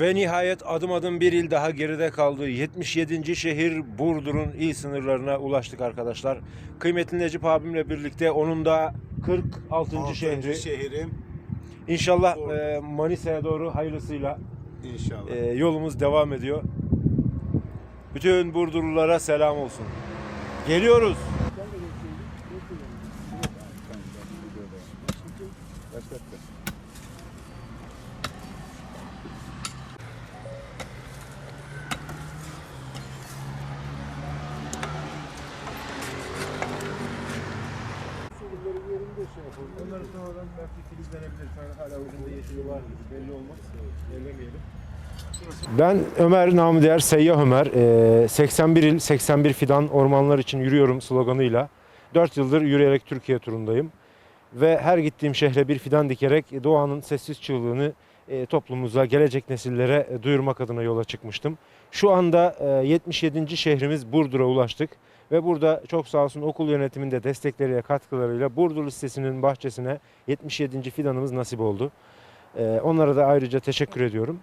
Ve nihayet adım adım bir il daha geride kaldı. 77. şehir Burdur'un il sınırlarına ulaştık arkadaşlar. Kıymetli Necip abimle birlikte onun da 46. Altıncı şehri. şehrim İnşallah e, Manisa'ya doğru hayırlısıyla inşallah. e, yolumuz devam ediyor. Bütün Burdurlulara selam olsun. Geliyoruz. Onları sonradan belki filizlenebilir. Hala ucunda yeşili var gibi belli olmaz. Ellemeyelim. Ben Ömer namı diğer Seyyah Ömer. Ee, 81 il 81 fidan ormanlar için yürüyorum sloganıyla. 4 yıldır yürüyerek Türkiye turundayım. Ve her gittiğim şehre bir fidan dikerek doğanın sessiz çığlığını e, toplumumuza, gelecek nesillere e, duyurmak adına yola çıkmıştım. Şu anda e, 77. şehrimiz Burdur'a ulaştık. Ve burada çok sağ olsun okul yönetiminde destekleriyle, katkılarıyla Burdur listesinin bahçesine 77. fidanımız nasip oldu. E, onlara da ayrıca teşekkür ediyorum.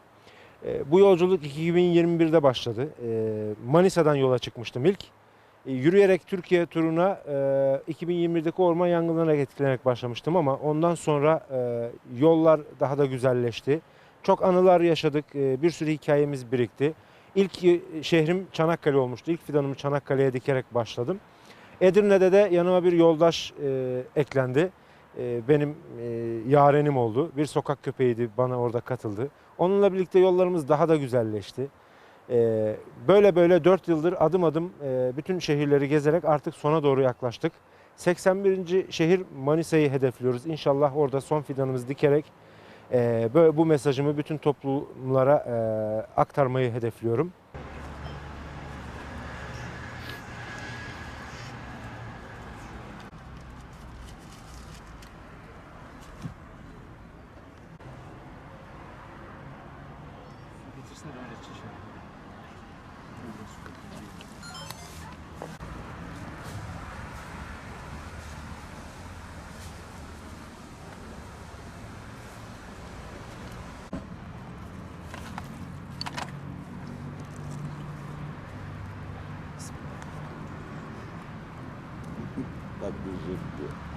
E, Bu yolculuk 2021'de başladı. E, Manisa'dan yola çıkmıştım ilk. Yürüyerek Türkiye turuna e, 2021'deki orman yangınlarına etkilenerek başlamıştım ama ondan sonra e, yollar daha da güzelleşti. Çok anılar yaşadık, e, bir sürü hikayemiz birikti. İlk e, şehrim Çanakkale olmuştu. İlk fidanımı Çanakkale'ye dikerek başladım. Edirne'de de yanıma bir yoldaş e, eklendi. E, benim e, yarenim oldu. Bir sokak köpeğiydi, bana orada katıldı. Onunla birlikte yollarımız daha da güzelleşti. Ee, böyle böyle 4 yıldır adım adım e, bütün şehirleri gezerek artık sona doğru yaklaştık. 81. şehir Manisa'yı hedefliyoruz. İnşallah orada son fidanımızı dikerek e, böyle bu mesajımı bütün toplumlara e, aktarmayı hedefliyorum. Bak так бежит.